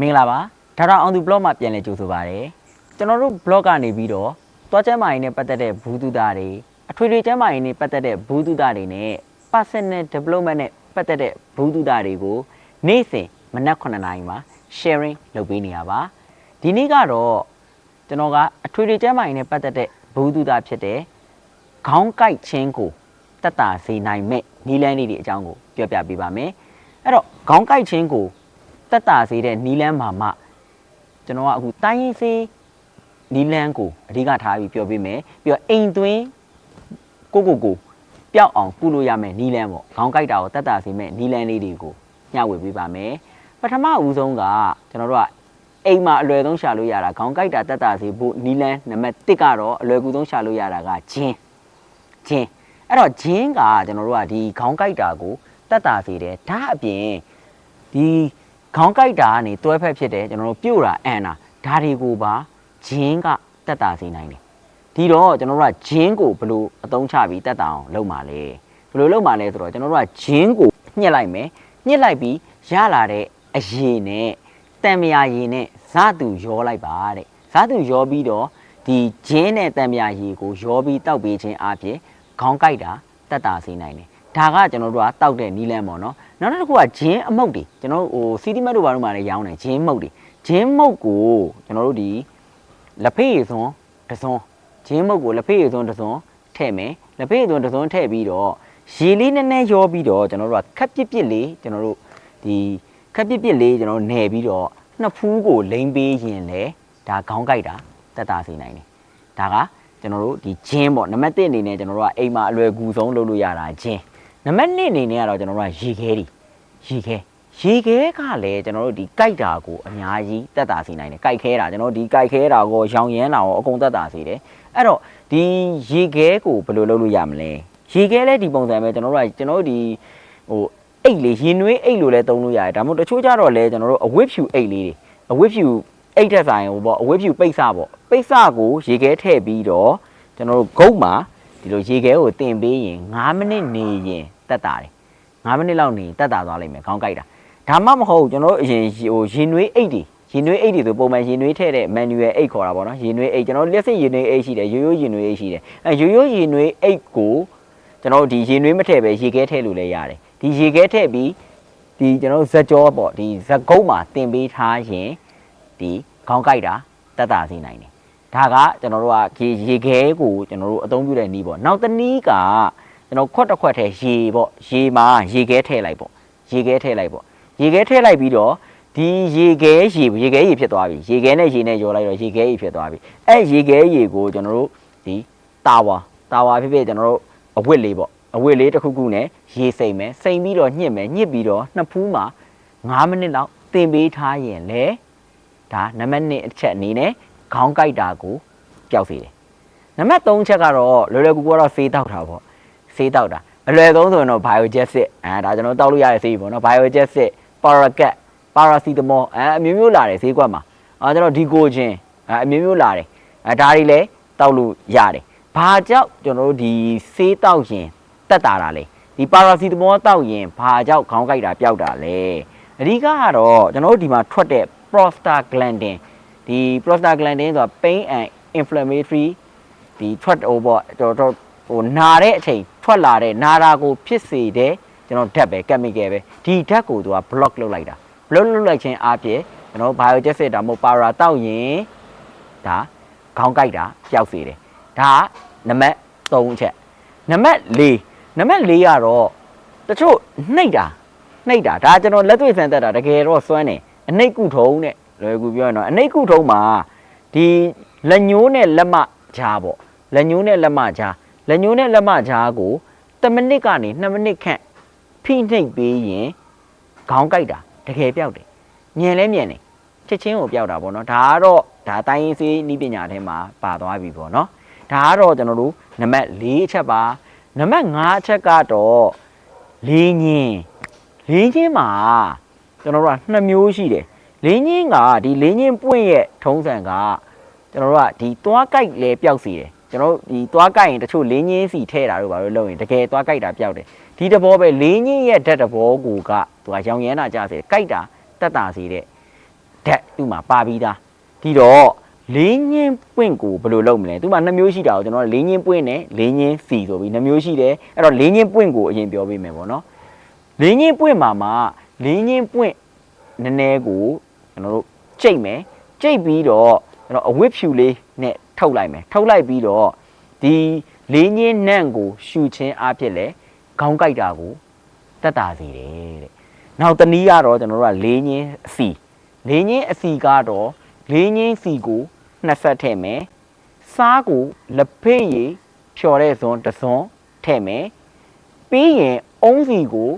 မင်္ဂလာပါဒေါက်တာအောင်သူ blog မှာပြန်လည်ကြိုဆိုပါရစေကျွန်တော်တို့ blog ကနေပြီးတော့တွားကျမ်းမာရေးနဲ့ပတ်သက်တဲ့ဘူးတုတာတွေအထွေထွေကျမ်းမာရေးနဲ့ပတ်သက်တဲ့ဘူးတုတာတွေနဲ့ personal development နဲ့ပတ်သက်တဲ့ဘူးတုတာတွေကိုနေ့စဉ်မနက်9:00နာရီမှာ sharing လုပ်ပေးနေရပါဒီနေ့ကတော့ကျွန်တော်ကအထွေထွေကျမ်းမာရေးနဲ့ပတ်သက်တဲ့ဘူးတုတာဖြစ်တဲ့ခေါင်းကိုက်ခြင်းကိုတက်တာစေနိုင်မဲ့နီလန်းလေးတွေအကြောင်းကိုပြောပြပေးပါမယ်အဲ့တော့ခေါင်းကိုက်ခြင်းကို တက်တာစေတဲ့နီလန်းမှာမှကျွန်တော်ကအခုတိုင်းရင်းစေးနီလန်းကိုအဓိကထားပြီးပြောပေးမယ်ပြီးတော့အိမ်သွင်းကိုကိုကိုပျောက်အောင်ကုလို့ရမယ်နီလန်းပေါ့ခေါင်းကိုက်တာကိုတက်တာစေမဲ့နီလန်းလေးတွေကိုညှဝေပေးပါမယ်ပထမဦးဆုံးကကျွန်တော်တို့ကအိမ်မှာအလွယ်ဆုံးရှာလို့ရတာခေါင်းကိုက်တာတက်တာစေဖို့နီလန်းနံပါတ်1ကတော့အလွယ်ကူဆုံးရှာလို့ရတာကဂျင်းဂျင်းအဲ့တော့ဂျင်းကကျွန်တော်တို့ကဒီခေါင်းကိုက်တာကိုတက်တာစေတယ်ဒါအပြင်ဒီ ခေါင်းကိုက်တာကနေတွဲဖက်ဖြစ်တယ်ကျွန်တော်တို့ပြုတ်တာအန်တာဒါတွေကိုပါဂျင်းကတက်တာစေနိုင်တယ်ဒီတော့ကျွန်တော်တို့ကဂျင်းကိုဘယ်လိုအသုံးချပြီးတက်တာအောင်လုပ်မှာလဲဘယ်လိုလုပ်မှာလဲဆိုတော့ကျွန်တော်တို့ကဂျင်းကိုညှစ်လိုက်မယ်ညှစ်လိုက်ပြီးရလာတဲ့အရေနဲ့တံမြာရည်နဲ့ဇတူရောလိုက်ပါတဲ့ဇတူရောပြီးတော့ဒီဂျင်းနဲ့တံမြာရည်ကိုရောပြီးတောက်ပေးခြင်းအပြင်ခေါင်းကိုက်တာတက်တာစေနိုင်တယ် ဒါကကျွန်တော်တို့ကတောက်တဲ့နီးလန်းပေါ့နော်နောက်တစ်ခုကဂျင်းအမုတ်တွေကျွန်တော်တို့ဟိုစီတီမတ်တို့ဘာလို့မှလည်းရောင်းတယ်ဂျင်းမုတ်တွေဂျင်းမုတ်ကိုကျွန်တော်တို့ဒီလက်ဖေးရည်စွန်းတစ်စွန်းဂျင်းမုတ်ကိုလက်ဖေးရည်စွန်းတစ်စွန်းထည့်မယ်လက်ဖေးရည်စွန်းတစ်စွန်းထည့်ပြီးတော့ရေလေးနည်းနည်းရောပြီးတော့ကျွန်တော်တို့ကခက်ပစ်ပစ်လေးကျွန်တော်တို့ဒီခက်ပစ်ပစ်လေးကျွန်တော်တို့နယ်ပြီးတော့နှစ်ဖူးကိုလိမ့်ပေးရင်လေဒါခေါင်းကိုက်တာတက်တာစေနိုင်တယ်ဒါကကျွန်တော်တို့ဒီဂျင်းပေါ့နံပါတ်1အနေနဲ့ကျွန်တော်တို့ကအိမ်မှာအလွယ်ကူဆုံးလုပ်လို့ရတာဂျင်း နံပါတ်2အနေနဲ့ကတော့ကျွန်တော်တို့ကရေခဲတွေရေခဲရေခဲကလည်းကျွန်တော်တို့ဒီကြိုက်တာကိုအများကြီးတက်တာစေနိုင်တယ်ကြိုက်ခဲတာကျွန်တော်တို့ဒီကြိုက်ခဲတာကိုရောင်ရမ်းတာကိုအကုန်တက်တာစေတယ်အဲ့တော့ဒီရေခဲကိုဘယ်လိုလုပ်လို့ရမလဲရေခဲလည်းဒီပုံစံပဲကျွန်တော်တို့ကကျွန်တော်တို့ဒီဟိုအိတ်လေးရင်နွေးအိတ်လို့လည်းသုံးလို့ရတယ်ဒါမှမဟုတ်တချို့ကြတော့လည်းကျွန်တော်တို့အဝတ်ဖြူအိတ်လေးတွေအဝတ်ဖြူအိတ်တက်ဆိုင်ဟိုပေါ့အဝတ်ဖြူပိတ်စပေါ့ပိတ်စကိုရေခဲထည့်ပြီးတော့ကျွန်တော်တို့ဂုတ်မှာဒီလိုရေခဲကိုတင်ပေးရင်9မိနစ်နေရင် တက်တာတယ်9မိနစ်လောက်နေတက်တာသွားလိမ့်မယ်ခေါင်းကိုက်တာဒါမှမဟုတ်ကျွန်တော်တို့အရင်ဟိုရင်နွေးအိတ်တွေရင်နွေးအိတ်တွေဆိုပုံမှန်ရင်နွေးထည့်တဲ့ manual အိတ်ခေါ်တာပေါ့နော်ရင်နွေးအိတ်ကျွန်တော်လက်စစ်ရင်နွေးအိတ်ရှိတယ်ရိုးရိုးရင်နွေးအိတ်ရှိတယ်အဲရိုးရိုးရင်နွေးအိတ်ကိုကျွန်တော်တို့ဒီရင်နွေးမထည့်ပဲရေခဲထည့်လို့လည်းရတယ်ဒီရေခဲထည့်ပြီးဒီကျွန်တော်တို့ဇက်ကြောပေါ့ဒီဇက်ကုန်းမှာတင်ပေးထားရင်ဒီခေါင်းကိုက်တာတက်တာစေနိုင်တယ်ဒါကကျွန်တော်တို့ကဒီရေခဲကိုကျွန်တော်တို့အသုံးပြုတဲ့နည်းပေါ့နောက်တစ်နည်းက ကျွန်တော်ခွက်တစ်ခွက်ထဲရေပေါ့ရေမှာရေခဲထည့်လိုက်ပေါ့ရေခဲထည့်လိုက်ပေါ့ရေခဲထည့်လိုက်ပြီးတော့ဒီရေခဲရေရေခဲရေဖြစ်သွားပြီရေခဲနဲ့ရေနဲ့ရောလိုက်တော့ရေခဲရေဖြစ်သွားပြီအဲရေခဲရေကိုကျွန်တော်တို့ဒီတာဝါတာဝါဖြစ်ဖြစ်ကျွန်တော်တို့အဝတ်လေးပေါ့အဝတ်လေးတစ်ခုခုနဲ့ရေစိမ့်မယ်စိမ့်ပြီးတော့ညှစ်မယ်ညှစ်ပြီးတော့နှစ်ဖူးမှာ9မိနစ်လောက်တင်ပေးထားရင်လေဒါနံပါတ်1အချက်အနေနဲ့ခေါင်းကိုက်တာကိုပျောက်စေတယ်နံပါတ်3ချက်ကတော့လွယ်လွယ်ကူကူကတော့ဆေးတောက်တာပေါ့ ဆေးတောက်တာအလွယ်ဆုံးဆိုရင်တော့ biogesic အဲဒါကျွန်တော်တောက်လို့ရတဲ့ဆေးပေါ့နော် biogesic paraquat paracetamol အဲအမျိုးမျိုးလာတယ်ဈေးကွက်မှာအဲကျွန်တော်ဒီကိုချင်းအဲအမျိုးမျိုးလာတယ်အဲဒါတွေလည်းတောက်လို့ရတယ်ဘာကြောင့်ကျွန်တော်တို့ဒီဆေးတောက်ရင်တက်တာတာလဲဒီပါရာစီတမောတောက်ရင်ဘာကြောင့်ခေါင်းကိုက်တာပျောက်တာလဲအဓိကကတော့ကျွန်တော်တို့ဒီမှာထွက်တဲ့ prostaglandin ဒီ prostaglandin ဆိုတာ pain and inflammatory ဒီထွက်ဟိုပေါ့တော်တော် ဟိုနာတဲ့အချိန်ထွက်လာတဲ့နာတာကိုဖြစ်စေတဲ့ကျွန်တော်ဓာတ်ပဲ chemical ပဲဒီဓာတ်ကိုသူက block လုပ်လိုက်တာ block လုပ်လိုက်ခြင်းအပြင်ကျွန်တော် biogesic ဒါမှမဟုတ် para တောက်ရင်ဒါခေါင်းကိုက်တာပျောက်စေတယ်ဒါကနံပါတ်3အချက်နံပါတ်4နံပါတ်4ကတော့တချို့နှိပ်တာနှိပ်တာဒါကျွန်တော်လက်တွေ့ဆန်သက်တာတကယ်တော့စွမ်းတယ်အနှိပ်ကုထုံးတဲ့လွယ်ကူပြောရင်တော့အနှိပ်ကုထုံးမှာဒီလက်ညိုးနဲ့လက်မကြားပေါ့လက်ညိုးနဲ့လက်မကြား လက်ညိုးနဲ့လက်မကြားကို10မိနစ်ကနေ2မိနစ်ခန့်ဖိနှိပ်ပေးရင်ခေါင်းကိုက်တာတကယ်ပျောက်တယ်မြင်လဲမြင်တယ်ချက်ချင်းကိုပျောက်တာပေါ့နော်ဒါကတော့ဒါတိုင်းရင်းစေးဤပညာထဲမှာပါသွားပြီပေါ့နော်ဒါကတော့ကျွန်တော်တို့နံပါတ်4အချက်ပါနံပါတ်5အချက်ကတော့လေးညင်းလေးညင်းမှာကျွန်တော်တို့က2မျိုးရှိတယ်လေးညင်းကဒီလေးညင်းပွင့်ရဲ့ထုံးစံကကျွန်တော်တို့ကဒီသွားကြိုက်လဲပျောက်စီတယ် ကျွန်တော်တို့ဒီသွားကြိုက်ရင်တချို့လေးညင်းစီထဲတာတို့ဘာလို့လုပ်ရင်တကယ်သွားကြိုက်တာပျောက်တယ်ဒီတဘောပဲလေးညင်းရဲ့ဓာတ်တဘောကိုကသူကရောင်ရမ်းတာကြစေကြိုက်တာတက်တာစေတဲ့ဓာတ်သူ့မှာပါပြီးသားဒီတော့လေးညင်းပွင့်ကိုဘယ်လိုလုပ်မလဲသူ့မှာနှစ်မျိုးရှိတာကိုကျွန်တော်လေးညင်းပွင့်နဲ့လေးညင်းစီဆိုပြီးနှစ်မျိုးရှိတယ်အဲ့တော့လေးညင်းပွင့်ကိုအရင်ပြောပေးမယ်ပေါ့နော်လေးညင်းပွင့်မှာမှာလေးညင်းပွင့်နည်းနည်းကိုကျွန်တော်တို့ကြိတ်မယ်ကြိတ်ပြီးတော့ကျွန်တော်အဝတ်ဖြူလေးနဲ့ ထုတ်လိုက်မယ်ထုတ်လိုက်ပြီးတော့ဒီလေးညင်းနန့်ကိုရှူချင်းအားဖြင့်လဲခေါင်းကိုက်တာကိုတက်တာစီတယ်တဲ့နောက်တနည်းကတော့ကျွန်တော်တို့ကလေးညင်းအစီလေးညင်းအစီကတော့လေးညင်းစီကိုနှစ်ဆက်ထည့်မယ်စားကိုလက်ဖေးရည်ဖြော်တဲ့ဇွန်တစ်ဇွန်ထည့်မယ်ပြီးရင်အုံးစီကို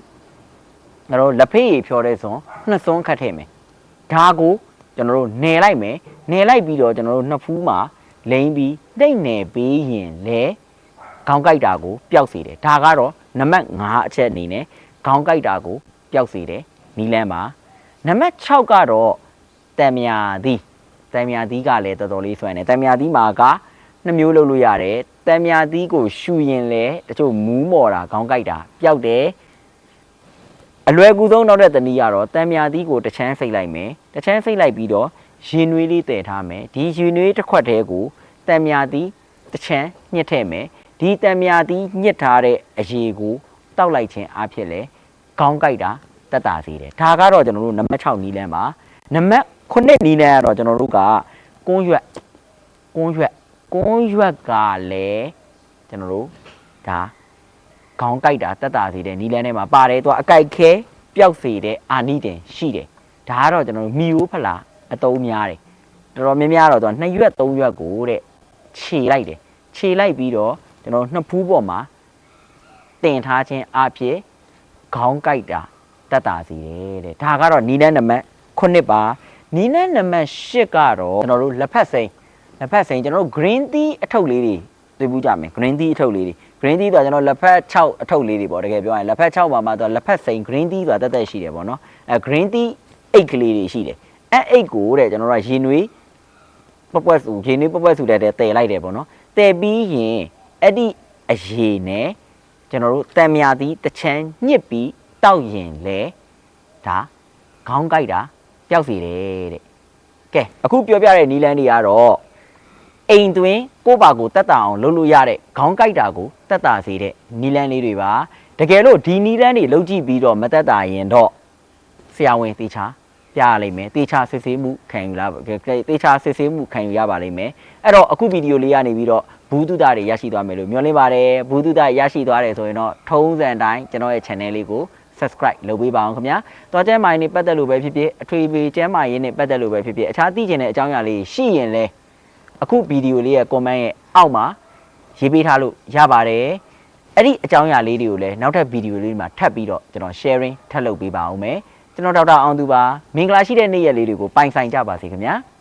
ကျွန်တော်တို့လက်ဖေးရည်ဖြော်တဲ့ဇွန်နှစ်ဇွန်ခတ်ထည့်မယ်ဒါကိုကျွန်တော်တို့နယ်လိုက်မယ်နယ်လိုက်ပြီးတော့ကျွန်တော်တို့နှစ်ဖူးမှာ လိမ့်ပြီးတိတ်နယ်ပေးရင်လေခေါင်းကိုက်တာကိုပျောက်စေတယ်ဒါကတော့နံပါတ်5အချက်အနေနဲ့ခေါင်းကိုက်တာကိုပျောက်စေတယ်နီလန်းပါနံပါတ်6ကတော့တံမြာသီးတံမြာသီးကလည်းတော်တော်လေးဆွမ်းတယ်တံမြာသီးမှာကနှစ်မျိုးလုပ်လို့ရတယ်တံမြာသီးကိုရှူရင်လည်းတချို့မူးမော်တာခေါင်းကိုက်တာပျောက်တယ်အလွယ်ကူဆုံးနောက်တဲ့တနည်းကတော့တံမြာသီးကိုတစ်ချမ်းဖိတ်လိုက်မယ်တစ်ချမ်းဖိတ်လိုက်ပြီးတော့ ရင်နွေးလေးတည်ထားမယ်ဒီရင်နွေးတစ်ခွက်တည်းကိုတံမြာသီးတစ်ချမ်းညှစ်ထည့်မယ်ဒီတံမြာသီးညှစ်ထားတဲ့အရေကိုတောက်လိုက်ခြင်းအဖြစ်လဲကောင်းကြိုက်တာတက်တာစီတယ်ဒါကတော့ကျွန်တော်တို့နံပါတ်6နီးလန်းပါနံပါတ်9နီးလန်းကတော့ကျွန်တော်တို့ကကွန်းရွက်ကွန်းရွက်ကွန်းရွက်ကလည်းကျွန်တော်တို့ဒါခေါင်းကြိုက်တာတက်တာစီတယ်နီးလန်းထဲမှာပါတယ်သူကအကြိုက်ခဲပျောက်စေတဲ့အာနိတင်ရှိတယ်ဒါကတော့ကျွန်တော်တို့မီယိုးဖလာ အတုံးများတယ်တော်တော်များများတော့သူက2ရွက်3ရွက်ကိုတဲ့ခြေလိုက်တယ်ခြေလိုက်ပြီးတော့ကျွန်တော်တို့နှစ်ဖူးပေါ်မှာတင်ထားခြင်းအဖြစ်ခေါင်းကိုက်တာတက်တာစီတယ်တဲ့ဒါကတော့နီးနန်းနံပါတ်9ပါနီးနန်းနံပါတ်10ကတော့ကျွန်တော်တို့လက်ဖက်စိမ်းလက်ဖက်စိမ်းကျွန်တော်တို့ green tea အထုပ်လေးတွေတွေ့ဘူးကြမယ် green tea အထုပ်လေးတွေ green tea ဆိုတာကျွန်တော်လက်ဖက်6အထုပ်လေးတွေပေါ့တကယ်ပြောရင်လက်ဖက်6ပါမှတော့လက်ဖက်စိမ်း green tea ဆိုတာတက်တက်ရှိတယ်ပေါ့နော်အဲ green tea အိတ်ကလေးတွေရှိတယ် အဲအိတ်ကိုတဲ့ကျွန်တော်တို့ကရေနွေးပပွက်စုရေနွေးပပွက်စုတဲ့တည်လိုက်တယ်ပေါ့နော်တည်ပြီးရင်အဲ့ဒီအရေနဲ့ကျွန်တော်တို့တံမြာသည်တစ်ချမ်းညစ်ပြီးတောက်ရင်လေဒါခေါင်းကိုက်တာပျောက်စေတယ်တဲ့ကဲအခုပြောပြတဲ့နီလန်းတွေကတော့အိမ်တွင်ကိုယ့်ဘာကိုတက်တာအောင်လုပ်လို့ရတဲ့ခေါင်းကိုက်တာကိုတက်တာစေတဲ့နီလန်းလေးတွေပါတကယ်လို့ဒီနီလန်းတွေလုံးကြည့်ပြီးတော့မတက်တာရင်တော့ဆရာဝန်တေချာ ပြရလိမ့်မယ်တေချာစစ်ဆေးမှုခံယူလာတေချာစစ်ဆေးမှုခံယူရပါလိမ့်မယ်အဲ့တော့အခုဗီဒီယိုလေးကနေပြီးတော့ဘူးတုဒတွေရရှိသွားမယ်လို့မျှော်လင့်ပါတယ်ဘူးတုဒရရှိသွားတယ်ဆိုရင်တော့ထုံးစံတိုင်းကျွန်တော်ရဲ့ channel လေးကို subscribe လုပ်ပေးပါအောင်ခင်ဗျာ။သွားကျမ်းမာရေးနဲ့ပတ်သက်လို့ပဲဖြစ်ဖြစ်အထွေထွေကျမ်းမာရေးနဲ့ပတ်သက်လို့ပဲဖြစ်ဖြစ်အခြားသိချင်တဲ့အကြောင်းအရာလေးရှိရင်လည်းအခုဗီဒီယိုလေးရဲ့ comment ရဲ့အောက်မှာရေးပေးထားလို့ရပါတယ်။အဲ့ဒီအကြောင်းအရာလေးတွေကိုလည်းနောက်ထပ်ဗီဒီယိုလေးမှာထပ်ပြီးတော့ကျွန်တော် sharing ထပ်လုပ်ပေးပါအောင်မယ်။ ကျွန်တော်ဒေါက်တာအောင်သူပါမင်္ဂလာရှိတဲ့နေ့ရက်လေးတွေကိုပိုင်ဆိုင်ကြပါစေခင်ဗျာ။